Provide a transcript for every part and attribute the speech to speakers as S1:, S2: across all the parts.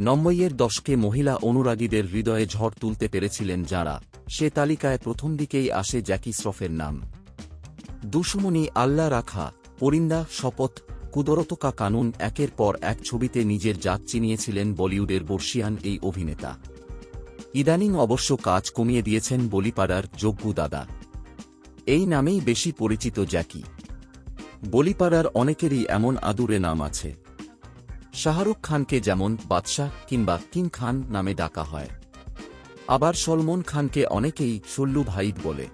S1: নব্বইয়ের দশকে মহিলা অনুরাগীদের হৃদয়ে ঝড় তুলতে পেরেছিলেন যাঁরা, সে তালিকায় প্রথম দিকেই আসে জ্যাকি শ্রফের নাম। দুশমনি আল্লাহ রাখা, পরিন্দা, শপথ কুদরতকা কানুন একের পর এক ছবিতে নিজের জাত চিনিয়েছিলেন বলিউডের বর্ষিয়ান এই অভিনেতা। ইদানিং অবশ্য কাজ কমিয়ে দিয়েছেন বলিপাড়ার যজ্ঞু দাদা। এই নামেই বেশি পরিচিত জ্যাকি। বলিপাড়ার অনেকেরই এমন আদুরে নাম আছে। শাহরুখ খানকে যেমন বাদশাহ কিংবা কিং খান নামে ডাকা হয়। আবার সলমন খানকে অনেকেই সল্লু ভাইদ বলে।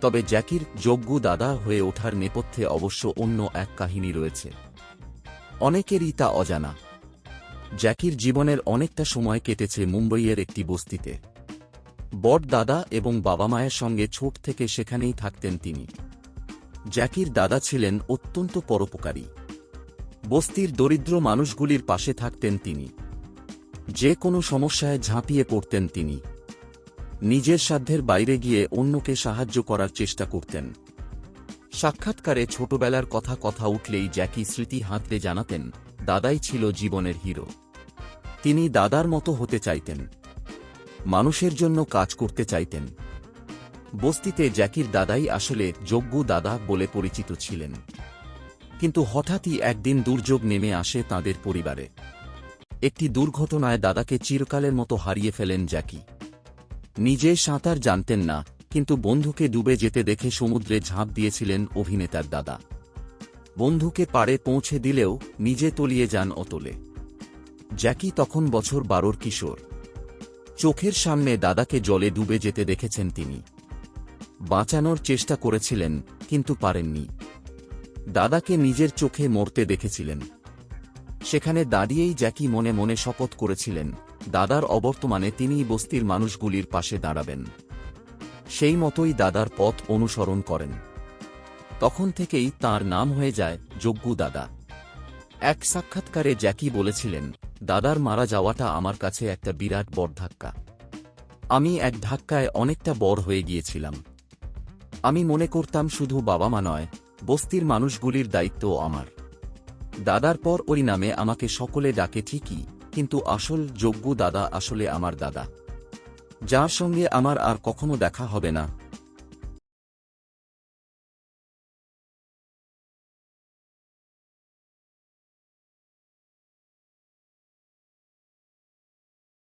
S1: তবে জ্যাকির যজ্ঞ দাদা হয়ে ওঠার নেপথ্যে অবশ্য অন্য এক কাহিনী রয়েছে। অনেকেরই তা অজানা। জ্যাকির জীবনের অনেকটা সময় কেটেছে মুম্বইয়ের একটি বস্তিতে। বট দাদা এবং বাবা মায়ের সঙ্গে ছোট থেকে সেখানেই থাকতেন তিনি। জ্যাকির দাদা ছিলেন অত্যন্ত পরোপকারী। বস্তির দরিদ্র মানুষগুলির পাশে থাকতেন তিনি। যে কোনো সমস্যায় ঝাঁপিয়ে পড়তেন তিনি। নিজের সাধ্যের বাইরে গিয়ে অন্যকে সাহায্য করার চেষ্টা করতেন। সাক্ষাৎকারে ছোটবেলার কথা কথা উঠলেই জ্যাকি স্মৃতি হাতড়ে জানাতেন, দাদাই ছিল জীবনের হিরো। তিনি দাদার মতো হতে চাইতেন। মানুষের জন্য কাজ করতে চাইতেন। বস্তিতে জ্যাকির দাদাই আসলে যোগ্য দাদা বলে পরিচিত ছিলেন। কিন্তু হঠাৎই একদিন দুর্যোগ নেমে আসে তাদের পরিবারে। একটি দুর্ঘটনায় দাদাকে চিরকালের মতো হারিয়ে ফেলেন জ্যাকি। নিজে সাঁতার জানতেন না, কিন্তু বন্ধুকে ডুবে যেতে দেখে সমুদ্রে ঝাঁপ দিয়েছিলেন অভিনেতার দাদা। বন্ধুকে পাড়ে পৌঁছে দিলেও নিজে তলিয়ে যান অতলে। জ্যাকি তখন বছর বারোর কিশোর। চোখের সামনে দাদাকে জলে ডুবে যেতে দেখেছেন তিনি। বাঁচানোর চেষ্টা করেছিলেন, কিন্তু পারেননি। দাদাকে নিজের চোখে মরতে দেখেছিলেন। সেখানে দাঁড়িয়েই জ্যাকি মনে মনে শপথ করেছিলেন, দাদার অবর্তমানে তিনিই বস্তির মানুষগুলির পাশে দাঁড়াবেন। সেই মতোই দাদার পথ অনুসরণ করেন। তখন থেকেই তার নাম হয়ে যায় যজ্ঞু দাদা। এক সাক্ষাৎকারে জ্যাকি বলেছিলেন, দাদার মারা যাওয়াটা আমার কাছে একটা বিরাট বড় ধাক্কা। আমি এক ধাক্কায় অনেকটা বড় হয়ে গিয়েছিলাম। আমি মনে করতাম শুধু বাবা মা নয় বস্তির মানুষগুলির দায়িত্ব আমার। দাদার পর ওই নামে আমাকে সকলে ডাকে ঠিকই, কিন্তু আসল যোগ্য দাদা আসলে আমার দাদা। যার সঙ্গে আমার আর কখনো দেখা হবে না।